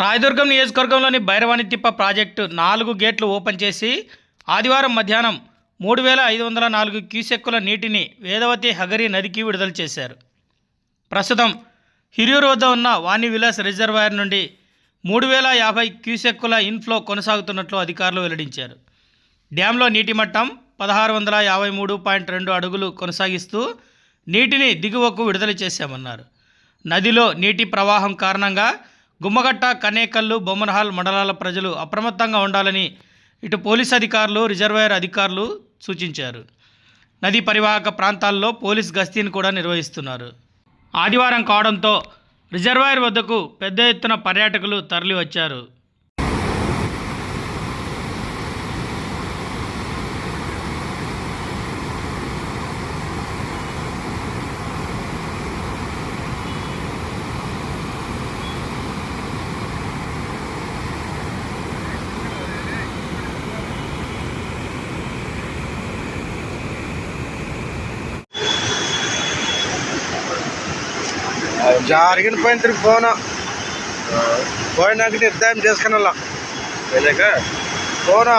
రాయదుర్గం నియోజకవర్గంలోని భైరవాణితిప్ప ప్రాజెక్టు నాలుగు గేట్లు ఓపెన్ చేసి ఆదివారం మధ్యాహ్నం మూడు వేల ఐదు వందల నాలుగు క్యూసెక్కుల నీటిని వేదవతి హగరి నదికి విడుదల చేశారు. ప్రస్తుతం హిరియూరు వద్ద ఉన్న వాణి విలాస్ రిజర్వాయర్ నుండి మూడు వేల యాభై క్యూసెక్కుల ఇన్ఫ్లో కొనసాగుతున్నట్లు అధికారులు వెల్లడించారు. డ్యాంలో నీటి మట్టం పదహారు వందల యాభై మూడు పాయింట్ రెండు అడుగులు కొనసాగిస్తూ నీటిని దిగువకు విడుదల చేశామన్నారు. నదిలో నీటి ప్రవాహం కారణంగా గుమ్మగట్ట కనేకల్లు బొమ్మనహాల్ మండలాల ప్రజలు అప్రమత్తంగా ఉండాలని ఇటు పోలీస్ అధికారులు రిజర్వాయర్ అధికారులు సూచించారు. నదీ పరివాహక ప్రాంతాల్లో పోలీస్ గస్తీని కూడా నిర్వహిస్తున్నారు. ఆదివారం కావడంతో రిజర్వాయర్ వద్దకు పెద్ద ఎత్తున పర్యాటకులు తరలివచ్చారు. జరిగిన పైన తిరిగి పోనా? పోయినాక నిర్ధారం చేసుకుని వెళ్ళా వెళ్ళాక పోనా?